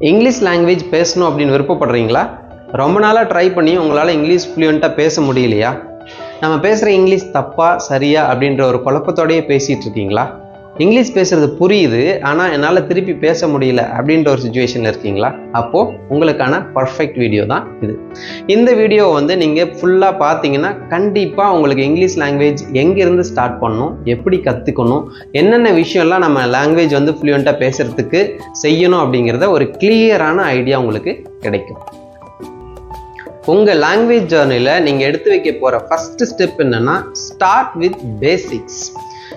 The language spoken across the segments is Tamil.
இங்கிலீஷ் லாங்குவேஜ் பேசணும் அப்படின்னு விருப்பப்படுறீங்களா? ரொம்ப நாளாக ட்ரை பண்ணி உங்களால் இங்கிலீஷ் ஃப்ளூயண்ட்டாக பேச முடியலையா? நம்ம பேசுகிற இங்கிலீஷ் தப்பா சரியா அப்படின்ற ஒரு குழப்பத்தோடையே பேசிகிட்டு இருக்கீங்களா? இங்கிலீஷ் பேசுறது புரியுது ஆனால் என்னால் திருப்பி பேச முடியல அப்படின்ற ஒரு சுச்சுவேஷனில் இருக்கீங்களா? அப்போது உங்களுக்கான பர்ஃபெக்ட் வீடியோ தான் இது. இந்த வீடியோ வந்து நீங்கள் ஃபுல்லாக பார்த்தீங்கன்னா கண்டிப்பாக உங்களுக்கு இங்கிலீஷ் லாங்குவேஜ் எங்கேருந்து ஸ்டார்ட் பண்ணணும் எப்படி கற்றுக்கணும் என்னென்ன விஷயம்லாம் நம்ம லாங்குவேஜ் வந்து ஃப்ளூயண்ட்டாக பேசுகிறதுக்கு செய்யணும் அப்படிங்கிறத ஒரு கிளியரான ஐடியா உங்களுக்கு கிடைக்கும். உங்கள் லாங்குவேஜ் ஜேர்னியில் நீங்கள் எடுத்து வைக்க போகிற ஃபஸ்ட்டு ஸ்டெப் என்னென்னா ஸ்டார்ட் வித் பேசிக்ஸ்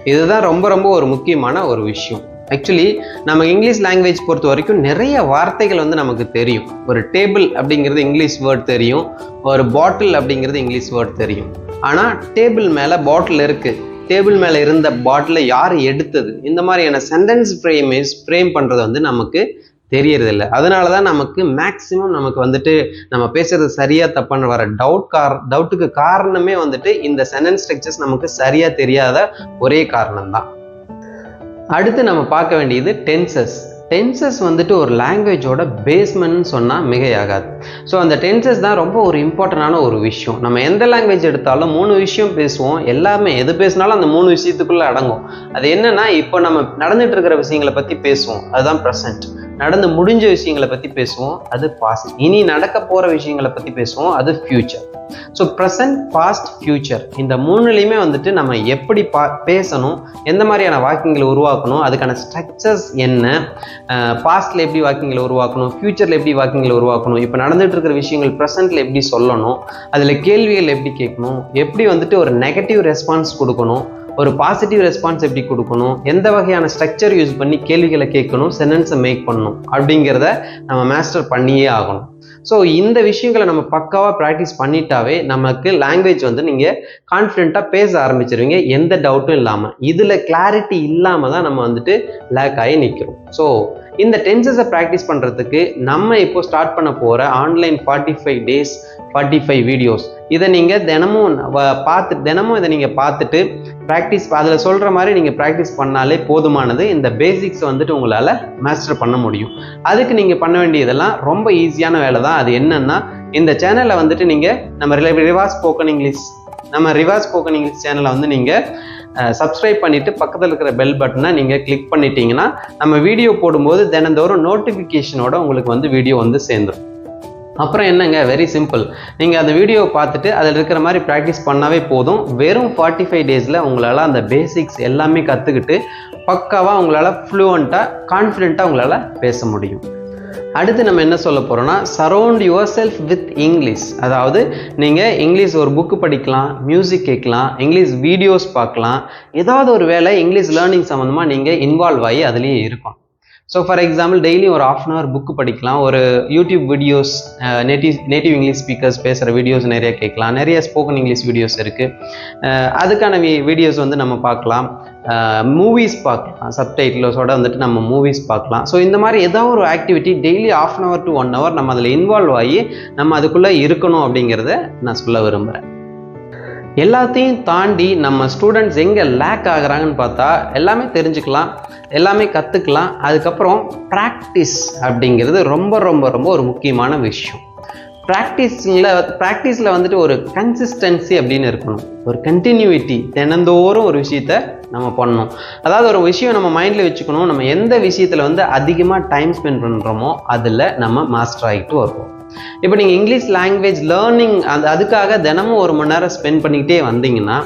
இதுதான் ரொம்ப ரொம்ப ஒரு முக்கியமான ஒரு விஷயம். ஆக்சுவலி நம்ம இங்கிலீஷ் லாங்குவேஜ் பொறுத்த வரைக்கும் நிறைய வார்த்தைகள் வந்து நமக்கு தெரியும். ஒரு டேபிள் அப்படிங்கிறது இங்கிலீஷ் வேர்ட் தெரியும். ஒரு பாட்டில் அப்படிங்கிறது இங்கிலீஷ் வேர்ட் தெரியும். ஆனால் டேபிள் மேலே பாட்டில் இருக்குது டேபிள் மேலே இருந்த பாட்டிலை யார் எடுத்தது? இந்த மாதிரியான சென்டென்ஸ் ஃப்ரேமேஸ் ஃப்ரேம் பண்ணுறது வந்து நமக்கு தெரியறதில்ல. அதனால தான் நமக்கு மேக்ஸிமம் நமக்கு வந்துட்டு நம்ம பேசுறது சரியா தப்பான்னு வர டவுட் கார் டவுட்டுக்கு காரணமே வந்துட்டு இந்த சென்டென்ஸ் ஸ்ட்ரக்சர்ஸ் நமக்கு சரியா தெரியாத ஒரே காரணம் தான் அடுத்து நம்ம பார்க்க வேண்டியது டென்சஸ் டென்சஸ் வந்துட்டு ஒரு லாங்குவேஜோட பேஸ்மெண்ட்னு சொன்னால் மிகையாகாது. ஸோ அந்த டென்சஸ் தான் ரொம்ப ஒரு இம்பார்ட்டண்டான ஒரு விஷயம். நம்ம எந்த லாங்குவேஜ் எடுத்தாலும் மூணு விஷயம் பேசுவோம். எல்லாமே எது பேசினாலும் அந்த மூணு விஷயத்துக்குள்ளே அடங்கும். அது என்னென்னா இப்போ நம்ம நடந்துட்டு இருக்கிற விஷயங்களை பற்றி பேசுவோம். அதுதான் ப்ரெசன்ட் நடந்து முடிஞ்ச விஷயங்களை பற்றி பேசுவோம். அது பாஸ்ட் இனி நடக்க போகிற விஷயங்களை பற்றி பேசுவோம். அது future so present past future இந்த மூணுலேயுமே வந்துட்டு நம்ம எப்படி பா பேசணும் எந்த மாதிரியான வாக்கியங்களை உருவாக்கணும் அதுக்கான ஸ்ட்ரக்சர்ஸ் என்ன பாஸ்டில் எப்படி வாக்கியங்களை உருவாக்கணும் ஃப்யூச்சரில் எப்படி வாக்கியங்களை உருவாக்கணும் இப்போ நடந்துட்டு இருக்கிற விஷயங்கள் ப்ரெசென்ட்டில் எப்படி சொல்லணும் அதில் கேள்விகள் எப்படி கேட்கணும் எப்படி வந்துட்டு ஒரு நெகட்டிவ் ரெஸ்பான்ஸ் கொடுக்கணும் ஒரு பாசிட்டிவ் ரெஸ்பான்ஸ் எப்படி கொடுக்கணும்? எந்த வகையான ஸ்ட்ரக்சர் யூஸ் பண்ணி கேள்விகளை கேட்கணும் சென்டென்ஸை மேக் பண்ணணும் அப்படிங்கிறத நம்ம மாஸ்டர் பண்ணியே ஆகணும். ஸோ இந்த விஷயங்களை நம்ம பக்காவாக ப்ராக்டிஸ் பண்ணிட்டாவே நமக்கு லாங்குவேஜ் வந்து நீங்கள் கான்ஃபிடென்ட்டாக பேச ஆரம்பிச்சிருவீங்க. எந்த டவுட்டும் இல்லாமல் இதில் கிளாரிட்டி இல்லாமல் தான் நம்ம வந்துட்டு லேக் ஆகி நிற்கிறோம் ஸோ இந்த டென்சஸை ப்ராக்டிஸ் பண்ணுறதுக்கு நம்ம இப்போ ஸ்டார்ட் பண்ண போகிற online forty five days forty five videos இதை நீங்கள் தினமும் பார்த்து தினமும் இதை நீங்கள் பார்த்துட்டு ப்ராக்டிஸ் அதில் சொல்கிற மாதிரி நீங்கள் ப்ராக்டிஸ் பண்ணாலே போதுமானது. இந்த பேசிக்ஸ் வந்துட்டு உங்களால் மாஸ்டர் பண்ண முடியும். அதுக்கு நீங்கள் பண்ண வேண்டியதெல்லாம் ரொம்ப ஈஸியான வேலை தான் அது என்னன்னா இந்த சேனலை வந்துட்டு நீங்கள் நம்ம ரிவாஸ் ஸ்போக்கன் இங்கிலீஷ் நம்ம ரிவாஸ் ஸ்போக்கன் இங்கிலீஷ் சேனலை வந்து நீங்கள் சப்ஸ்கிரைப் பண்ணிவிட்டு பக்கத்தில் இருக்கிற பெல் பட்டனை நீங்கள் கிளிக் பண்ணிட்டீங்கன்னா நம்ம வீடியோ போடும்போது தினந்தோறும் நோட்டிஃபிகேஷனோட உங்களுக்கு வந்து வீடியோ வந்து சேர்ந்துடும் அப்புறம் என்னங்க? வெரி சிம்பிள் நீங்கள் அந்த வீடியோவை பார்த்துட்டு அதில் இருக்கிற மாதிரி ப்ராக்டிஸ் பண்ணாவே போதும். வெறும் ஃபார்ட்டி ஃபைவ் டேஸில் உங்களால் அந்த பேசிக்ஸ் எல்லாமே கற்றுக்கிட்டு பக்காவாக உங்களால் ஃப்ளூவண்ட்டாக கான்ஃபிடென்ட்டாக உங்களால் பேச முடியும். அடுத்து நம்ம என்ன சொல்ல போகிறோம்னா surround yourself with English அதாவது நீங்கள் இங்கிலீஷ் ஒரு புக்கு படிக்கலாம் மியூசிக் கேட்கலாம் இங்கிலீஷ் வீடியோஸ் பார்க்கலாம். ஏதாவது ஒரு வேலை இங்கிலீஷ் லேர்னிங் சம்மந்தமாக நீங்கள் இன்வால்வ் ஆகி அதுலேயே இருக்கும் ஸோ ஃபார் எக்ஸாம்பிள் டெய்லி ஒரு ஆஃப் அன் ஹவர் புக்கு படிக்கலாம். ஒரு YouTube videos native native English speakers பேசுகிற வீடியோஸ் நிறைய கேட்கலாம். நிறைய ஸ்போக்கன் இங்கிலீஷ் வீடியோஸ் இருக்குது அதுக்கான வீடியோஸ் வந்து நம்ம பார்க்கலாம். மூவிஸ் பார்க்கலாம். சப்டைட்டிலோஸோட வந்துட்டு நம்ம மூவிஸ் பார்க்கலாம். ஸோ இந்த மாதிரி ஏதோ ஒரு activity daily half an hour to one hour நம்ம அதில் இன்வால்வ் ஆகி நம்ம அதுக்குள்ளே இருக்கணும் அப்படிங்கிறத நான் சொல்ல விரும்புகிறேன் எல்லாத்தையும் தாண்டி நம்ம ஸ்டூடெண்ட்ஸ் எங்கே லேக் ஆகுறாங்கன்னு பார்த்தா எல்லாமே தெரிஞ்சுக்கலாம் எல்லாமே கற்றுக்கலாம் அதுக்கப்புறம் ப்ராக்டிஸ் அப்படிங்கிறது ரொம்ப ரொம்ப ரொம்ப ஒரு முக்கியமான விஷயம். ப்ராக்டிஸில் ப்ராக்டிஸில் வந்துட்டு ஒரு கன்சிஸ்டன்சி அப்படின்னு இருக்கணும். ஒரு கண்டினியூட்டி தினந்தோறும் ஒரு விஷயத்த நம்ம பண்ணணும். அதாவது ஒரு விஷயம் நம்ம மைண்டில் வச்சுக்கணும். நம்ம எந்த விஷயத்தில் வந்து அதிகமாக டைம் ஸ்பெண்ட் பண்ணுறோமோ அதில் நம்ம மாஸ்டர் ஆகிட்டு வருவோம். இப்போ நீங்கள் இங்கிலீஷ் லாங்குவேஜ் லேர்னிங் அந்த அதுக்காக தினமும் ஒரு மணி நேரம் ஸ்பெண்ட் பண்ணிக்கிட்டே வந்தீங்கன்னா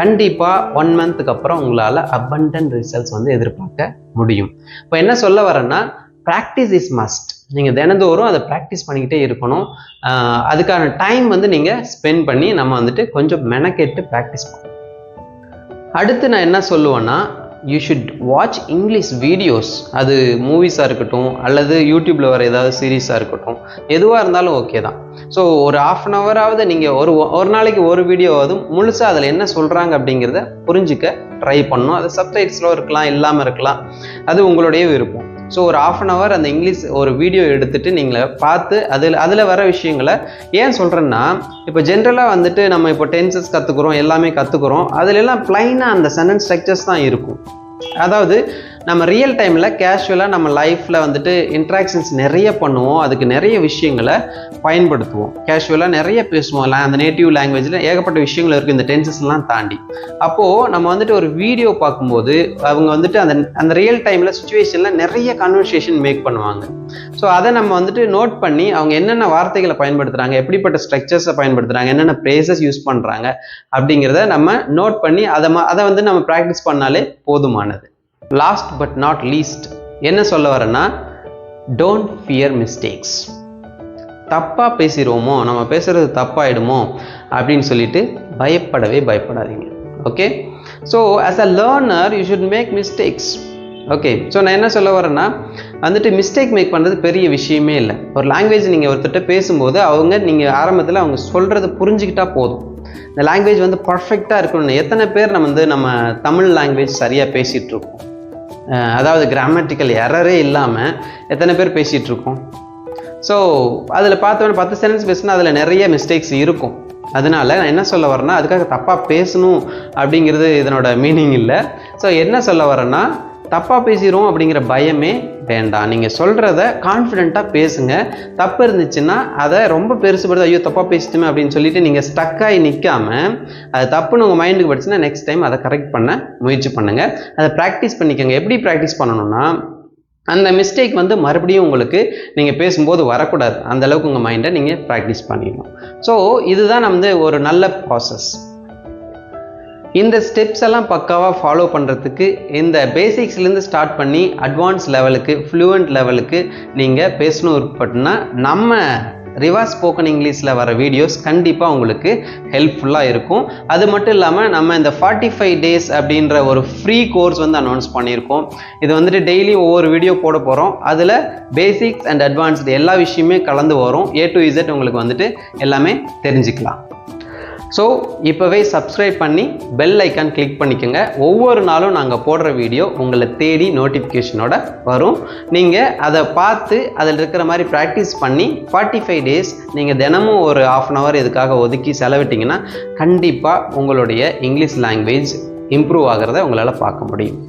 கண்டிப்பாக ஒன் மந்த்துக்கு அப்புறம் உங்களால் அபண்டன்ட் ரிசல்ட்ஸ் வந்து எதிர்பார்க்க முடியும். இப்போ என்ன சொல்ல வரேன்னா ப்ராக்டிஸ் இஸ் மஸ்ட் நீங்கள் தினந்தோறும் அதை ப்ராக்டிஸ் பண்ணிக்கிட்டே இருக்கணும். அதுக்கான டைம் வந்து நீங்கள் ஸ்பெண்ட் பண்ணி நம்ம வந்துட்டு கொஞ்சம் மெனக்கெட்டு ப்ராக்டிஸ் பண்ணணும். அடுத்து நான் என்ன சொல்லுவேன்னா you should watch English videos அது மூவிஸாக இருக்கட்டும் அல்லது யூடியூப்பில் வர ஏதாவது சீரீஸாக இருக்கட்டும். எதுவாக இருந்தாலும் ஓகே தான். ஸோ ஒரு ஆஃப் அன் ஹவராவது நீங்கள் ஒரு ஒரு நாளைக்கு ஒரு வீடியோவாவது முழுசாக அதில் என்ன சொல்கிறாங்க அப்படிங்கிறத புரிஞ்சுக்க ட்ரை பண்ணணும். அது சப்டைட்ஸில் இருக்கலாம் இல்லாமல் இருக்கலாம். அது உங்களுடைய விருப்பம். ஸோ ஒரு ஆஃப் அன் ஹவர் அந்த இங்கிலீஷ் ஒரு வீடியோ எடுத்துகிட்டு நீங்கள் பார்த்து அதில் அதில் வர விஷயங்களை ஏன் சொல்கிறேன்னா இப்போ ஜென்ரலாக வந்துட்டு நம்ம இப்போ டென்சஸ் கற்றுக்குறோம் எல்லாமே கற்றுக்குறோம் அதிலெல்லாம் ப்ளைனாக அந்த சென்டென்ஸ் ஸ்ட்ரக்சர்ஸ் தான் இருக்கும். அதாவது நம்ம ரியல் டைமில் கேஷுவலாக நம்ம லைஃப்பில் வந்துட்டு இன்ட்ராக்ஷன்ஸ் நிறைய பண்ணுவோம். அதுக்கு நிறைய விஷயங்களை பயன்படுத்துவோம். கேஷுவலாக நிறைய பேசுவோம். la- அந்த நேட்டிவ் லாங்குவேஜில் ஏகப்பட்ட விஷயங்கள் இருக்குது இந்த டென்சஸ்லாம் தாண்டி. அப்போது நம்ம வந்துட்டு ஒரு வீடியோ பார்க்கும்போது அவங்க வந்துட்டு அந்த அந்த ரியல் டைமில் சுச்சுவேஷனில் நிறைய கன்வர்சேஷன் மேக் பண்ணுவாங்க. ஸோ அதை நம்ம வந்துட்டு நோட் பண்ணி அவங்க என்னென்ன வார்த்தைகளை பயன்படுத்துகிறாங்க எப்படிப்பட்ட ஸ்ட்ரக்சர்ஸை பயன்படுத்துகிறாங்க என்னென்ன ப்ரேசஸ் யூஸ் பண்ணுறாங்க அப்படிங்கிறத நம்ம நோட் பண்ணி அதை ம- அதை வந்து நம்ம ப்ராக்டிஸ் பண்ணாலே போதுமானது. லாஸ்ட் பட் நாட் லீஸ்ட் என்ன சொல்ல வரேன்னா டோன்ட் ஃபியர் மிஸ்டேக்ஸ் தப்பாக பேசிடுவோமோ நம்ம பேசுகிறது தப்பாயிடுமோ அப்படின்னு சொல்லிட்டு பயப்படவே பயப்படாதீங்க. Okay so as a learner you should make mistakes okay so நான் என்ன சொல்ல வரேன்னா வந்துட்டு மிஸ்டேக் மேக் பண்ணுறது பெரிய விஷயமே இல்லை. ஒரு லாங்குவேஜ் நீங்கள் ஒருத்தர்கிட்ட பேசும்போது அவங்க நீங்கள் ஆரம்பத்தில் அவங்க சொல்கிறத புரிஞ்சுக்கிட்டா போதும். இந்த லாங்குவேஜ் வந்து பர்ஃபெக்டாக இருக்கணும்னு எத்தனை பேர் நம்ம வந்து நம்ம தமிழ் லாங்குவேஜ் சரியாக பேசிகிட்ருக்கோம் அதாவது கிராமட்டிக்கல் எரரே இல்லாமல் எத்தனை பேர் பேசிகிட்டு இருக்கோம்? ஸோ அதில் பார்த்தோன்னே பத்து சென்டென்ஸ் பேசினா அதில் நிறைய மிஸ்டேக்ஸ் இருக்கும். அதனால நான் என்ன சொல்ல வரேன்னா அதுக்காக தப்பாக பேசணும் அப்படிங்கிறது இதனோட மீனிங் இல்லை. ஸோ என்ன சொல்ல வரேன்னா தப்பாக பேசிடுவோம் அப்படிங்கிற பயமே வேண்டாம். நீங்கள் சொல்கிறத கான்ஃபிடெண்ட்டாக பேசுங்க. தப்பு இருந்துச்சுன்னா அதை ரொம்ப பெருசுபடுது ஐயோ தப்பாக பேசிட்டுமே அப்படின்னு சொல்லிட்டு நீங்கள் ஸ்டக்காகி நிற்காம அது தப்புன்னு உங்கள் மைண்டுக்கு படிச்சுன்னா நெக்ஸ்ட் டைம் அதை கரெக்ட் பண்ண முயற்சி பண்ணுங்கள் அதை ப்ராக்டிஸ் பண்ணிக்கோங்க. எப்படி ப்ராக்டிஸ் பண்ணணும்னா அந்த மிஸ்டேக் வந்து மறுபடியும் உங்களுக்கு நீங்கள் பேசும்போது வரக்கூடாது. அந்த அளவுக்கு உங்கள் மைண்டை நீங்கள் ப்ராக்டிஸ் பண்ணிடணும். ஸோ இதுதான் வந்து ஒரு நல்ல ப்ராசஸ் இந்த ஸ்டெப்ஸ் எல்லாம் பக்காவாக ஃபாலோ பண்ணுறதுக்கு இந்த பேசிக்ஸ்லேருந்து ஸ்டார்ட் பண்ணி அட்வான்ஸ் லெவலுக்கு ஃப்ளூவெண்ட் லெவலுக்கு நீங்கள் பேசணும் விருப்பப்பட்டுனா நம்ம ரிவர்ஸ் ஸ்போக்கன் இங்கிலீஷில் வர வீடியோஸ் கண்டிப்பாக உங்களுக்கு ஹெல்ப்ஃபுல்லாக இருக்கும். அது மட்டும் இல்லாமல் நம்ம இந்த ஃபார்ட்டி ஃபைவ் டேஸ் அப்படின்ற ஒரு ஃப்ரீ கோர்ஸ் வந்து அனௌன்ஸ் பண்ணியிருக்கோம். இது வந்துட்டு டெய்லி ஒவ்வொரு வீடியோ போட போகிறோம் அதில் பேசிக்ஸ் அண்ட் அட்வான்ஸ்டு எல்லா விஷயமே கலந்து வரும். ஏ டு இசட் உங்களுக்கு வந்துட்டு எல்லாமே தெரிஞ்சுக்கலாம். ஸோ இப்போவே சப்ஸ்கிரைப் பண்ணி பெல் ஐக்கான் கிளிக் பண்ணிக்கோங்க. ஒவ்வொரு நாளும் நாங்கள் போடுற வீடியோ உங்களை தேடி நோட்டிஃபிகேஷனோட வரும். நீங்கள் அதை பார்த்து அதில் இருக்கிற மாதிரி ப்ராக்டிஸ் பண்ணி ஃபார்ட்டி ஃபைவ் டேஸ் நீங்கள் தினமும் ஒரு ஆஃப் அன் ஹவர் இதுக்காக ஒதுக்கி செலவிட்டிங்கன்னா கண்டிப்பாக உங்களுடைய இங்கிலீஷ் லாங்குவேஜ் இம்ப்ரூவ் ஆகிறத உங்களால் பார்க்க முடியும்.